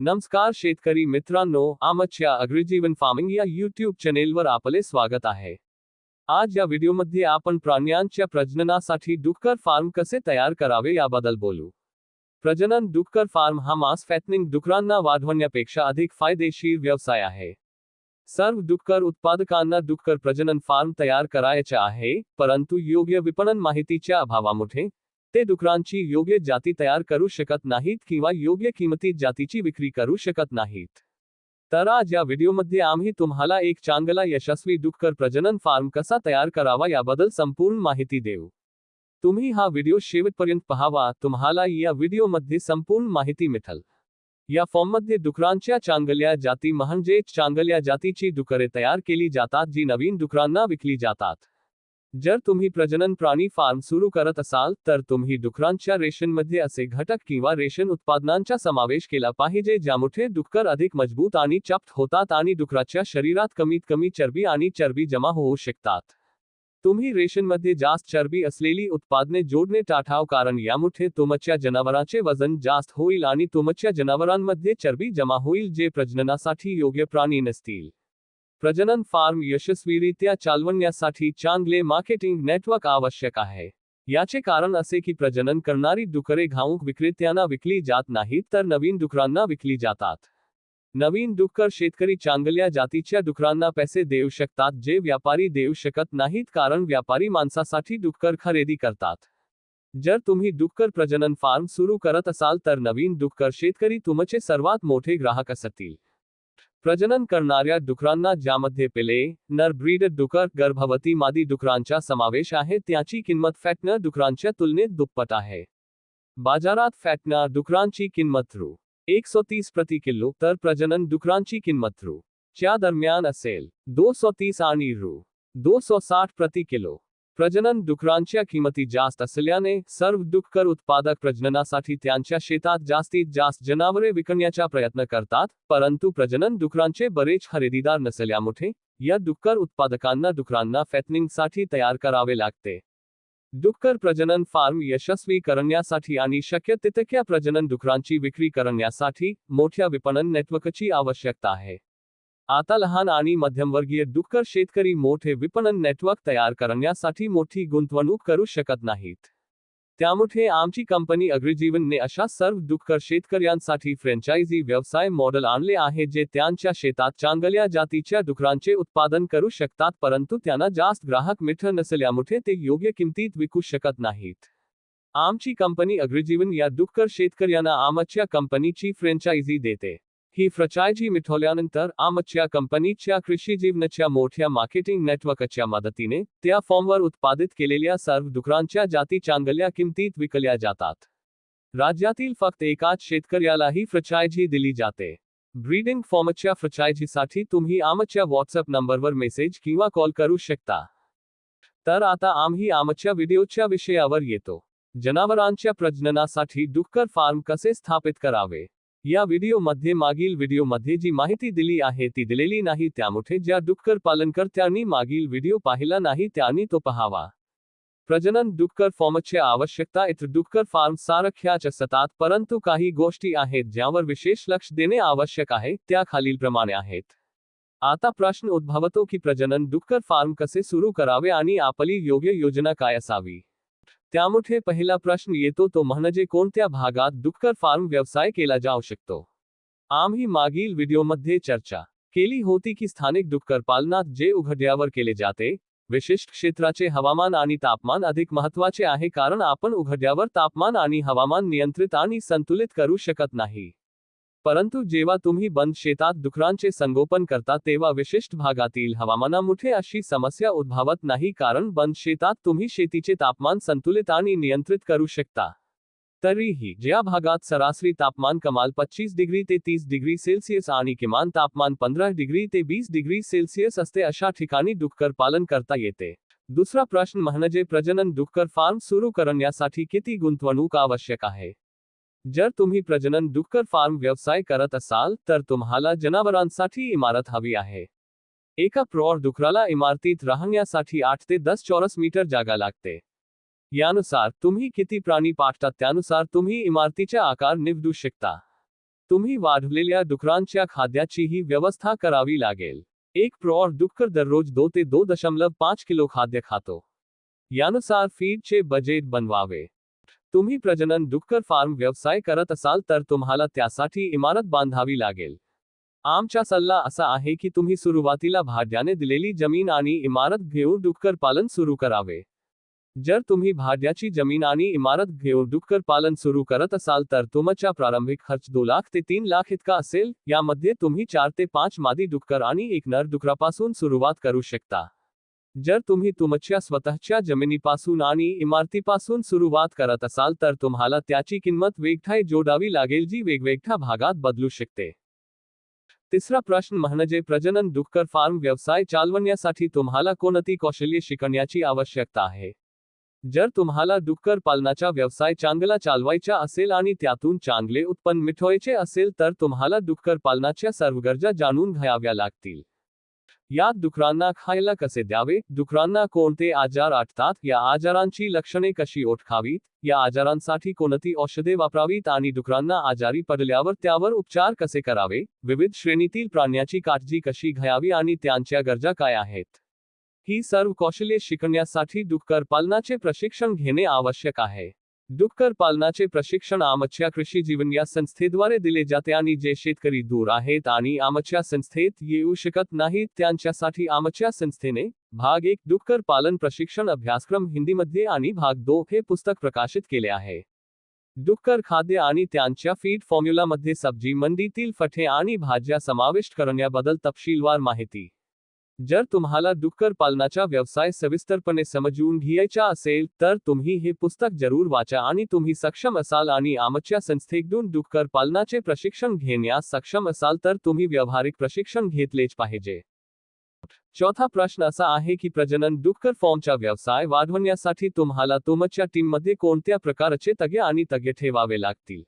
नमस्कार शेतकरी मित्रांनो, आमच्या अग्रजीवन फ़ार्मिंग या युट्यूब चॅनेलवर आपले स्वागत आहे. आज या व्हिडिओमध्ये आपण प्राण्यांच्या प्रजननासाठी डुक्कर फार्म कसे तयार करावे याबद्दल बोलू. प्रजनन डुक्कर फार्म हा मांस फॅटनिंग डुकरांना वाढवण्यापेक्षा अधिक फायदेशीर व्यवसाय आहे. सर्व डुक्कर उत्पादकांना डुक्कर प्रजनन फार्म तयार करायचे आहे, परंतु योग्य विपणन माहितीच्या अभावामुळे ते डुकरांची योग्य जाती तयार करू शकत नाहीत किंवा योग्य किंमतीत जातीची विक्री करू शकत नाहीत. तर आज या व्हिडिओमध्ये आम्ही तुम्हाला एक चांगला यशस्वी डुक्कर प्रजनन फार्म कसा तयार करावा याबद्दल संपूर्ण माहिती देऊ. तुम्ही हा व्हिडिओ शेवटपर्यंत पहावा, तुम्हाला या व्हिडिओमध्ये संपूर्ण माहिती मिळेल. या फॉर्ममध्ये डुकरांच्या चांगल्या जाती म्हणजे चांगल्या जातीची डुकरे तयार केली जातात जी नवीन डुकरांना विकली जातात. जर तुम्ही प्रजनन प्राणी फार्म सुरू करत असाल तर तुम्ही डुकरांच्या रेशनमध्ये असे घटक किंवा रेशन उत्पादनांचा समावेश केला पाहिजे ज्यामुळे डुक्कर अधिक मजबूत आणि चप्त होतात आणि डुकराच्या शरीरात कमीत कमी चरबी आणि चरबी जमा होऊ शकतात. तुम्ही रेशनमध्ये जास्त चरबी असलेली उत्पादने जोडणे टाठाव कारण यामुळे तुमच्या जनावरांचे वजन जास्त होईल आणि तुमच्या जनावरांमध्ये चरबी जमा होईल जे प्रजननासाठी योग्य प्राणी नसतील. प्रजनन फार्म यशस्वीरित्या चालवण्यासाठी चांगले मार्केटिंग नेटवर्क आवश्यक आहे. याचे कारण असे की प्रजनन करणारी डुकरे घाऊक विक्रेत्यांना विकली जात नाहीत तर नवीन डुकरांना विकली जातात. नवीन डुक्कर शेतकरी चांगल्या जातीच्या डुकरांना पैसे देऊ शकतात जे व्यापारी देऊ शकत नाहीत कारण व्यापारी माणसासाठी डुक्कर खरेदी करतात. जर तुम्ही डुक्कर प्रजनन फार्म सुरू करत असाल तर नवीन डुक्कर शेतकरी तुमचे सर्वात मोठे ग्राहक असतील. प्रजनन करणाऱ्या डुकरांना ज्यामध्ये पेले, नर ब्रीड डुकर, गर्भवती मादी डुकरांचा समावेश आहे, त्याची किंमत फॅटनर डुकरांच्या तुलनेत दुप्पट आहे. बाजारात फॅटनर डुकरांची किंमत रू. एकशे तीस प्रति किलो, तर प्रजनन डुकरांची किंमत रू. च्या दरम्यान असेल दो सौ तीस आणि रू. दो सौ साठ प्रति किलो. प्रजनन डुकरांच्या किंमती जास्त असल्याने सर्व डुक्कर उत्पादक प्रजननासाठी त्यांच्या शेतात जास्तीत जास्त जनावरे विकण्याचा प्रयत्न करतात, परंतु प्रजनन डुकरांचे बरेच खरेदीदार नसल्यामुळे या डुक्कर उत्पादकांना डुकरांना फॅटनिंगसाठी तयार करावे लागते. डुक्कर प्रजनन फार्म यशस्वी करण्यासाठी आणि शक्य तितक्या प्रजनन डुकरांची विक्री करण्यासाठी मोठ्या विपणन नेटवर्कची आवश्यकता आहे. आता लहान आणि मध्यमवर्गीय डुक्कर शेतकरी मोठे विपणन नेटवर्क तयार करण्यासाठी मोठी गुंतवणूक करू शकत नाहीत. त्यामुळे आमची कंपनी अग्रिजीवनने अशा सर्व डुक्कर शेतकऱ्यांसाठी फ्रँचायझी व्यवसाय मॉडेल आणले आहे जे त्यांच्या शेतात चांगल्या जातीच्या डुकरांचे उत्पादन करू शकतात परंतु त्यांना जास्त ग्राहक मिठर नसल्यामुळे ते योग्य किमतीत विकू शकत नाहीत. आमची कंपनी अग्रजीवन या डुक्कर शेतकऱ्यांना आमच्या कंपनीची फ्रँचायझी देते. ही फ्रँचायझी मिळवल्यानंतर आमच्या कंपनीच्या कृषी जीवनाच्या मोठ्या मार्केटिंग नेटवर्कच्या मदतीने त्या फॉर्मवर उत्पादित केलेल्या सर्व डुकरांच्या जाती चांगल्या किमतीत विकल्या जातात राज्यातील फक्त एकाच शेतकऱ्याला ही फ्रँचायझी दिली जाते ब्रीडिंग फॉर्मच्या फ्रँचायझीसाठी तुम्ही आमच्या व्हॉट्सअप नंबरवर मेसेज किंवा कॉल करू शकता तर आता आम्ही आमच्या व्हिडिओच्या विषयावर येतो जनावरांच्या प्रजननासाठी डुक्कर फार्म कसे स्थापित करावे या व्हिडिओमध्ये मागील व्हिडिओमध्ये जी माहिती दिली आहे, ती दिलेली नाही त्यामुळे ज्या डुक्कर पालनकर्त्यांनी मागील व्हिडिओ पाहिला नाही, त्यांनी तो पहावा. प्रजनन डुक्कर फॉर्मच्या आवश्यकता इतर डुक्कर फार्म सारख्याच असतात परंतु काही गोष्टी आहेत, ज्यावर विशेष लक्ष देणे आवश्यक आहे, त्या खालीलप्रमाणे आहेत. आता प्रश्न उद्भवतो की प्रजनन डुक्कर फार्म कसे सुरू करावे आणि आपली योग्य योजना काय असावी? त्यामुळे पहिला प्रश्न येतो तो म्हणजे कोणत्या भागात डुक्कर फार्म व्यवसाय केला जाऊ शकतो? आम्ही मागील व्हिडिओमध्ये चर्चा केली होती की स्थानिक डुक्कर पालनात जे उघड्यावर केले जाते, विशिष्ट क्षेत्राचे हवामान आणि तापमान अधिक महत्वाचे आहे कारण आपण उघड्यावर तापमान आणि हवामान नियंत्रित आणि संतुलित करू शकत नाही. परंतु जेव्हा तुम्ही बंद शेतात डुकरांचे संगोपन करता तेव्हा विशिष्ट भागातील हवामानामुळे अशी समस्या उद्भवत नाही कारण बंद शेतात तुम्ही शेतीचे तापमान संतुलित आणि नियंत्रित करू शकता. तरीही, ज्या भागात सरासरी तापमान कमाल 25 डिग्री ते 30 डिग्री सेल्सिअस आणि किमान तापमान 15 डिग्री ते 20 डिग्री सेल्सिअस असते अशा ठिकाणी डुक्कर पालन करता येते. दुसरा प्रश्न म्हणजे प्रजनन डुक्कर फार्म सुरू करण्यासाठी किती गुंतवणूक आवश्यक आहे? जर तुम्ही प्रजनन डुक्कर फार्म व्यवसाय करत असाल, तर तुम्हाला जनावरांसाठी इमारत हवी आहे. एका प्रौढ डुकराला इमारतीत राहण्यासाठी आठ ते दस चौरस मीटर जागा लागते. यानुसार तुम्ही किती प्राणी पाठतात त्यानुसार तुम्ही इमारतीचा आकार निवडू शकता. तुम्ही वाढलेल्या डुकरांच्या खाद्याचीही व्यवस्था करावी लागेल. एक प्रौढ डुक्कर दररोज दो ते दो दशमलव पाच किलो खाद्य खातो. यानुसार फीडचे बजेट बनवावे. तुम्ही प्रजनन डुक्कर फार्म व्यवसाय करत असाल तर तुम्हाला त्यासाठी इमारत बांधावी लागेल. आमचा सल्ला असा आहे की तुम्ही सुरुवातीला भाड्याने दिलेली जमीन आणि इमारत घेऊन डुक्कर पालन सुरू करावे. जर तुम्ही भाड्याची जमीन आणि इमारत घेऊन डुक्कर पालन सुरू करत असाल तर तुमचा प्रारंभिक खर्च दो लाख ते तीन लाख इतका असेल. यामध्ये तुम्ही चार ते पाच मादी डुक्कर आणि एक नर डुकरापासून सुरुवात करू शकता. जर तुम्ही तुमच्या स्वतःच्या जमिनीपासून आणि इमारतीपासून सुरुवात करत असाल तर तुम्हाला त्याची किंमत वेगठाई जोडावी लागेल जी वेगवेगळ्या भागात बदलू शकते. तिसरा प्रश्न म्हणजे प्रजनन डुक्कर फार्म व्यवसाय चालवण्यासाठी तुम्हाला कोणती कौशल्ये शिकण्याची आवश्यकता आहे? जर तुम्हाला डुक्कर पालनाचा व्यवसाय चांगला चालवायचा असेल आणि त्यातून चांगले उत्पन्न मिठवायचे असेल तर तुम्हाला डुक्कर पालनाच्या सर्व गरजा जाणून घ्याव्या लागतील. यात डुकरांना खायला कसे द्यावे? डुकरांना कोणते आजार आटतात? या आजारांची लक्षणे कशी ओळखावीत? या आजारांसाठी कोणती औषधे वापरावीत? आणि डुकरांना आजारी पडल्यावर त्यावर उपचार कसे करावे? विविध श्रेणीतील प्राण्याची काळजी कशी घ्यावी? आणि त्यांच्या गरजा काय आहेत? ही सर्व कौशल्ये शिकण्यासाठी डुक्कर पालनाचे प्रशिक्षण घेणे आवश्यक आहे. डुक्कर पालनाचे प्रशिक्षण आमच्या कृषी जीवन या संस्थेद्वारे दिले जाते आणि जे शेतकरी दूर आहेत आणि आमच्या संस्थेत येऊ शकत नाहीत, त्यांच्यासाठी आमच्या संस्थेने भाग एक डुक्कर पालन प्रशिक्षण अभ्यासक्रम हिंदीमध्ये आणि भाग दो हे पुस्तक प्रकाशित केले आहे. डुक्कर खाद्य आणि त्यांच्या फ़ीड फॉर्म्युलामध्ये सब्ज़ी मंडीतील फटे आणि भाज्या समाविष्ट करण्याबद्दल तपशीलवार माहिती. जर तुम्हाला डुक्कर पालनाचा व्यवसाय सविस्तरपणे समजून घ्यायचा असेल तर तुम्ही हे पुस्तक जरूर वाचा आणि तुम्ही सक्षम असाल आणि आमच्या संस्थेकडून डुक्कर पालनाचे प्रशिक्षण घेण्यास सक्षम असाल तर तुम्ही व्यावहारिक प्रशिक्षण घेतलेच पाहिजे. चौथा प्रश्न असा आहे की प्रजनन डुक्कर फॉर्मचा व्यवसाय वाढवण्यासाठी तुम्हाला तुमच्या टीममध्ये कोणत्या प्रकारचे तगे आणि तगे ठेवावे लागतील?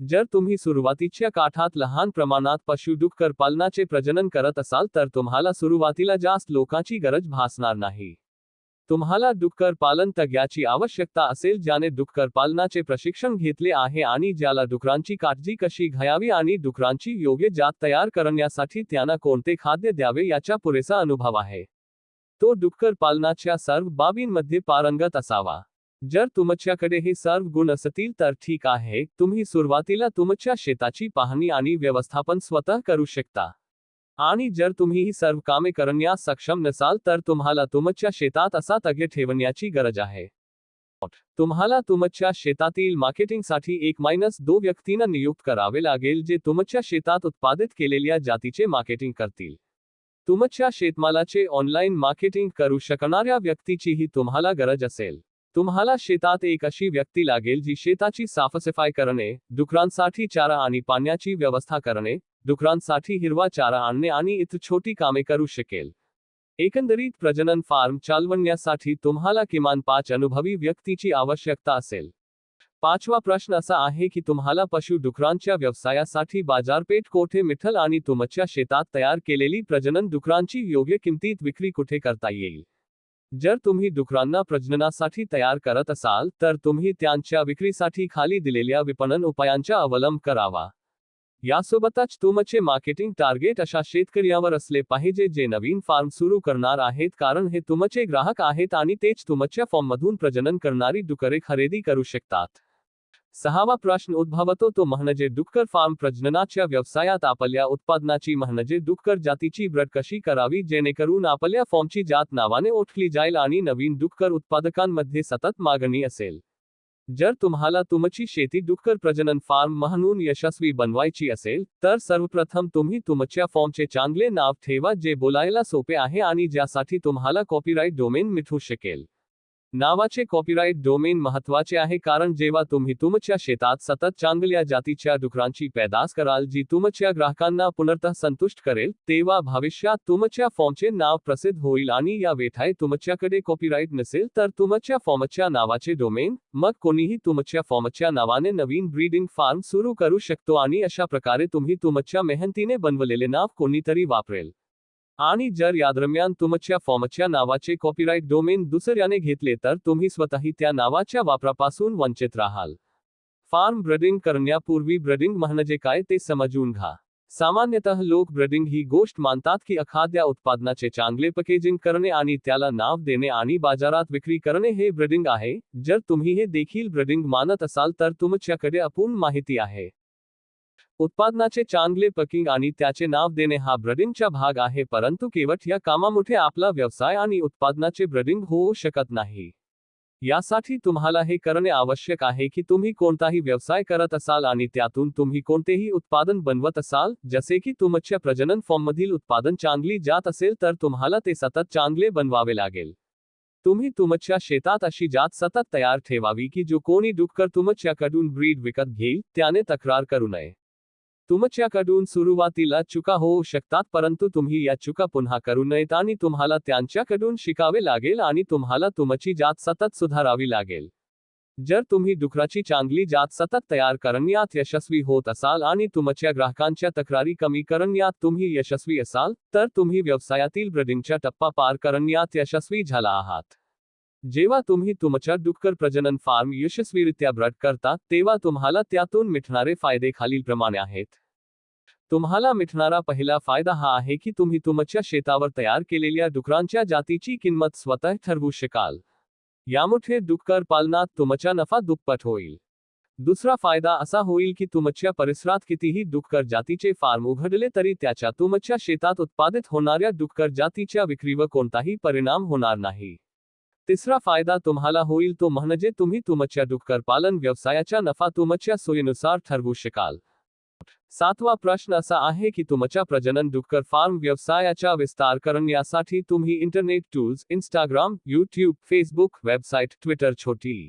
जर तुम्ही सुरुवातीच्या काठात लहान प्रमाणात पशु डुक्कर पालनाचे प्रजनन करत असाल तर तुम्हाला सुरुवातीला जास्त लोकांची गरज भासणार नाही. तुम्हाला डुक्कर पालन तज्ञाची आवश्यकता असेल ज्याने डुक्कर पालनाचे प्रशिक्षण घेतले आहे आणि ज्याला डुकरांची काळजी कशी घ्यावी आणि डुकरांची योग्य जात तयार करण्यासाठी त्यांना कोणते खाद्य द्यावे याचा पुरेसा अनुभव आहे. तो डुक्कर पालनाच्या सर्व बाबींमध्ये पारंगत असावा. जर तुमच्याकडे हे सर्व गुण असतील तर ठीक आहे तुम्ही सुरुवातीला तुमच्या शेताची पाहणी आणि व्यवस्थापन स्वतः करू शकता. आणि जर तुम्ही ही सर्व कामे करण्यास सक्षम नसाल तर तुम्हाला तुमच्या शेतात असा तगे ठेवण्याची गरज आहे. तुम्हाला तुमच्या शेतातील मार्केटिंगसाठी एक मायनस दो व्यक्तींना नियुक्त करावे लागेल जे तुमच्या शेतात उत्पादित केलेल्या जातीचे मार्केटिंग करतील. तुमच्या शेतमालाचे ऑनलाईन मार्केटिंग करू शकणाऱ्या व्यक्तीचीही तुम्हाला गरज असेल. तुम्हाला शेतात एक अशी व्यक्ती लागेल जी शेताची साफसफाई करणे, डुकरांसाठी चारा आणि पाण्याची व्यवस्था करणे, डुकरांसाठी हिरवा चारा आणणे आणि इतर छोटी कामे करू शकेल. एकंदरीत प्रजनन फार्म चालवण्यासाठी तुम्हाला किमान पाच अनुभवी व्यक्तीची आवश्यकता असेल. पाचवा प्रश्न असा आहे की तुम्हाला पशु डुकरांच्या व्यवसायासाठी बाजारपेठ कोठे मिठल आणि तुमच्या शेतात तयार केलेली प्रजनन डुकरांची योग्य किमतीत विक्री कुठे करता येईल? जर तुम्ही डुकरांना प्रजननासाठी तयार करत असाल तर तुम्ही त्यांच्या विक्रीसाठी खाली दिलेल्या विपणन उपायांचा अवलंब करावा. यासोबतच तुमचे मार्केटिंग टार्गेट अशा शेतकऱ्यावर असले पाहिजे जे नवीन फार्म सुरू करणार आहेत कारण हे तुमचे ग्राहक आहेत आणि तेच तुमच्या फॉर्ममधून प्रजनन करणारी डुकरे खरेदी करू शकतात. सहावा प्रश्न उद्भवतो तो म्हणजे डुक्कर फार्म प्रजननाच्या व्यवसायात आपल्या उत्पादनाची म्हणजे डुक्कर जातीची ब्रड कशी करावी जेणेकरून आपल्या फॉर्मची जात नावाने ओळखली जाईल आणि नवीन डुक्कर उत्पादकांमध्ये सतत मागणी असेल. जर तुम्हाला तुमची शेती डुक्कर प्रजनन फार्म म्हणून यशस्वी बनवायची असेल, तर सर्वप्रथम तुम्ही तुमच्या फॉर्मचे चांगले नाव ठेवा जे बोलायला सोपे आहे आणि ज्यासाठी तुम्हाला कॉपीराईट डोमेन मिळू शकेल. नावाचे कॉपीराईट डोमेन महत्वाचे आहे कारण जेव्हा तुम्ही तुमच्या शेतात सतत चांगल्या जातीच्या डुकरांची पैदास कराल, जी तुमच्या ग्राहकांना पुनर्तः संतुष्ट करेल, तेव्हा भविष्यात तुमच्या फॉर्मचे नाव प्रसिद्ध होईल आणि या वेठाय तुमच्याकडे कॉपीराईट नसेल, तर तुमच्या फॉर्मच्या नावाचे डोमेन मग कोणीही तुमच्या फॉर्मच्या नावाने नवीन ब्रीडिंग फार्म सुरू करू शकतो आणि अशा प्रकारे तुम्ही तुमच्या मेहनतीने बनवलेले नाव कोणीतरी वापरेल. आणि जर या दरम्यान तुमच्या फॉर्मच्या नावाचे कॉपीराईट डोमेन दुसऱ्याने घेतले तर तुम्ही स्वतःही त्या नावाच्या वापरापासून वंचित राहाल. फार्म ब्रडिंग करण्यापूर्वी ब्रडिंग म्हणजे काय ते समजून घ्या. सामान्यतः लोक ब्रडिंग ही गोष्ट मानतात की एखाद्या उत्पादनाचे चांगले पॅकेजिंग करणे आणि त्याला नाव देणे आणि बाजारात विक्री करणे हे ब्रडिंग आहे. जर तुम्ही हे देखील ब्रडिंग मानत असाल तर तुमच्याकडे अपूर्ण माहिती आहे. उत्पादनाचे चांगले पकिंग आणि त्याचे नाव देणे हा ब्रडिंगचा भाग आहे परंतु केवळ या कामामुळे आपला व्यवसाय आणि उत्पादनाचे ब्रडिंग होऊ शकत नाही. यासाठी तुम्हाला हे करणे आवश्यक आहे की तुम्ही कोणताही व्यवसाय करत असाल आणि त्यातून तुम्ही कोणतेही उत्पादन बनवत असाल जसे की तुमच्या प्रजनन फॉर्ममधील उत्पादन चांगली जात असेल तर तुम्हाला ते सतत चांगले बनवावे लागेल. तुम्ही तुमच्या शेतात अशी जात सतत तयार ठेवावी की जो कोणी डुक्कर तुमच्याकडून ब्रीड विकत घेईल त्याने तक्रार करू नये. तुमच्याकडून सुरुवातीला चुका होऊ शकतात, परंतु तुम्ही या चुका पुन्हा करू नयेत आणि तुम्हाला त्यांच्याकडून शिकावे लागेल आणि तुम्हाला तुमची जात सतत सुधारावी लागेल. जर तुम्ही डुकराची चांगली जात सतत तयार करण्यात यशस्वी होत असाल आणि तुमच्या ग्राहकांच्या तक्रारी कमी करण्यात तुम्ही यशस्वी असाल, तर तुम्ही व्यवसायातील टप्पा पार करण्यात यशस्वी झाला आहात. जेव्हा तुम्ही तुमच्या डुक्कर प्रजनन फार्म यशस्वीरित्या ब्रड करता तेव्हा तुम्हाला त्यातून मिठणारे फायदे खालीलप्रमाणे आहेत. तुम्हाला मिठणारा पहिला फायदा हा आहे की तुम्ही तुमच्या शेतावर तयार केलेल्या डुकरांच्या जातीची किंमत स्वतः ठरवू शकाल. यामुळे डुक्कर पालनात तुमचा नफा दुप्पट होईल. दुसरा फायदा असा होईल की तुमच्या परिसरात कितीही डुक्कर जातीचे फार्म उघडले तरी त्याच्या तुमच्या शेतात उत्पादित होणाऱ्या डुक्कर जातीच्या विक्रीवर कोणताही परिणाम होणार नाही. तिसरा फ़ायदा तुम्हाला होईल तो म्हणजे तुम्ही तुमच्या डुक्कर पालन व्यवसायाचा नफा तुमच्या सोयीनुसार ठरवू शकाल. सातवा प्रश्न असा आहे की तुमच्या प्रजनन डुक्कर फार्म व्यवसायाचा विस्तार करण्यासाठी तुम्ही internet tools Instagram YouTube Facebook website Twitter छोटी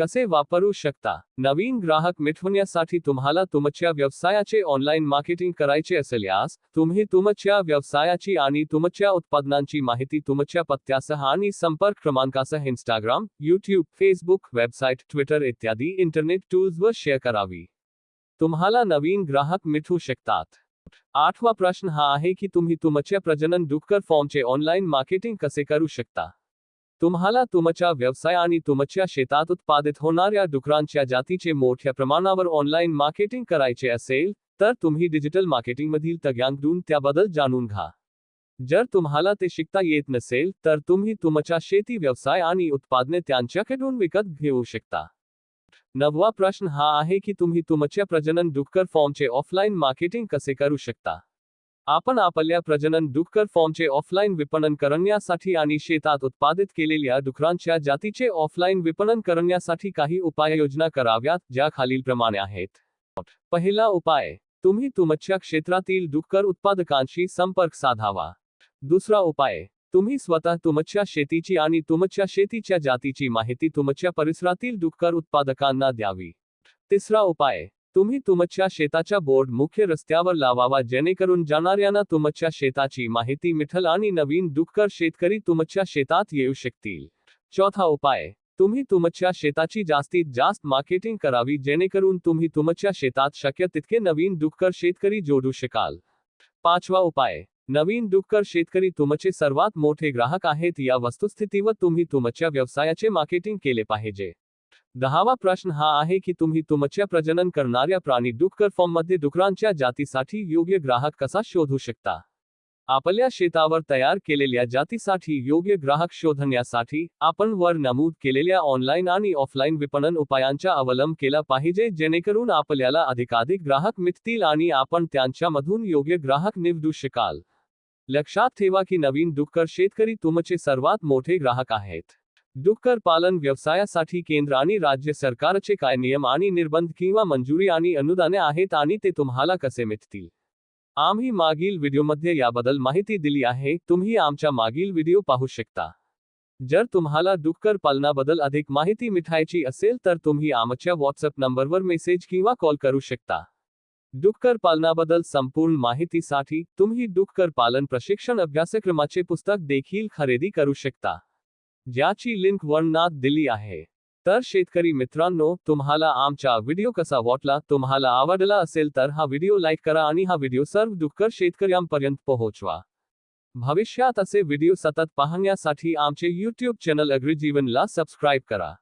कसे वापरू शकता? नवीन ग्राहक मिळवण्यासाठी तुम्हाला तुमच्या व्यवसायाचे ऑनलाईन मार्केटिंग करायचे असल्यास तुम्ही तुमच्या व्यवसायाची आणि तुमच्या उत्पादनांची माहिती तुमच्या पत्त्यासह आणि संपर्क क्रमांकासह Instagram YouTube Facebook website Twitter इत्यादी इंटरनेट टूल्सवर शेअर करावी. तुम्हाला नवीन ग्राहक मिळवू शकतात. आठवा प्रश्न हा आहे की तुम्ही तुमच्या प्रजनन डुक्कर फॉर्मचे ऑनलाईन मार्केटिंग कसे करू शकता? तुम्हाला तुमच्या व्यवसाय आणि तुमच्या शेतात उत्पादित होणाऱ्या डुकरांच्या जातीचे मोठ्या प्रमाणावर ऑनलाईन मार्केटिंग करायचे असेल, तर तुम्ही डिजिटल मार्केटिंगमधील तज्ञांकडून त्याबद्दल जाणून घ्या. जर तुम्हाला ते शिकता येत नसेल, तर तुम्ही तुमच्या शेती व्यवसाय आणि उत्पादने त्यांच्याकडून विकत घेऊ शकता. नववा प्रश्न हा आहे की तुम्ही तुमच्या प्रजनन डुक्कर फॉर्मचे ऑफलाईन मार्केटिंग कसे करू शकता? आपण आपल्या प्रजनन डुक्कर फॉर्मचे ऑफलाईन विपणन करण्यासाठी आणि शेतात उत्पादित केलेल्या डुकरांच्या जातीचे ऑफलाईन विपणन करण्यासाठी काही उपाययोजना कराव्यात, ज्या खालीलप्रमाणे आहेत. पहिला उपाय, तुम्ही तुमच्या क्षेत्रातील डुक्कर उत्पादकांशी संपर्क साधावा. दुसरा उपाय, तुम्ही स्वतः तुमच्या शेतीची आणि तुमच्या शेतीच्या जातीची माहिती तुमच्या परिसरातील डुक्कर उत्पादकांना द्यावी. तिसरा उपाय तुम्ही तुमच्या शेताच्या बोर्ड मुख्य रस्त्यावर लावावा जेणेकरून जाणाऱ्यांना तुमच्या शेताची माहिती मिठल आणि नवीन डुक्कर शेतकरी तुमच्या शेतात येऊ शकतील. चौथा उपाय. तुम्ही तुमच्या शेताची जास्तीत जास्त मार्केटिंग करावी जेणेकरून तुम्ही तुमच्या शेतात शक्य तितके नवीन डुक्कर शेतकरी जोडू शकाल. पाचवा उपाय. नवीन डुक्कर शेतकरी तुमचे सर्वात मोठे ग्राहक आहेत या वस्तुस्थितीवर तुम्ही तुमच्या व्यवसायाचे मार्केटिंग केले पाहिजे. दहावा प्रश्न हा आहे की तुम्ही तुमच्या प्रजनन करणाऱ्या प्राणी डुक्कर फॉर्ममध्ये डुकरांच्या जातीसाठी योग्य ग्राहक कसा शोधू शकता? आपल्या शेतावर तयार केलेल्या जातीसाठी योग्य ग्राहक शोधण्यासाठी आपण वर नमूद केलेल्या ऑनलाईन आणि ऑफलाईन विपणन उपायांचा अवलंब केला पाहिजे जेणेकरून आपल्याला अधिकाधिक ग्राहक मिळतील आणि आपण त्यांच्यामधून योग्य ग्राहक निवडू शकाल. लक्षात ठेवा की नवीन डुक्कर शेतकरी तुमचे सर्वात मोठे ग्राहक आहेत. डुक्कर पालन व्यवसायासाठी केंद्र आणि राज्य सरकारचे काय नियम आणि निर्बंध किंवा मंजुरी आणि अनुदाने आहेत आणि ते तुम्हाला कसे मिळतील? आम्ही मागील व्हिडिओमध्ये याबद्दल माहिती दिली आहे, तुम्ही आमच्या मागील व्हिडिओ पाहू शकता. जर तुम्हाला डुक्कर पालनाबद्दल अधिक माहिती मिठायची असेल तर तुम्ही आमच्या व्हॉट्सअप नंबरवर मेसेज किंवा कॉल करू शकता. डुक्कर पालनाबद्दल संपूर्ण माहितीसाठी तुम्ही डुक्कर पालन प्रशिक्षण अभ्यासक्रमाचे पुस्तक देखील खरेदी करू शकता. ज्याची लिंक वर्णनात दिली आहे. तर शेतकरी मित्रांनो, तुम्हाला आमचा व्हिडिओ कसा वाटला, तुम्हाला आवडला असेल तर हा व्हिडिओ लाईक करा आणि हा व्हिडिओ सर्व डुक्कर शेतकऱ्यांपर्यंत पोहोचवा. भविष्यात असे व्हिडिओ सतत पाहण्यासाठी आमचे यूट्यूब चॅनल अग्रिजीवनला सबस्क्राईब करा.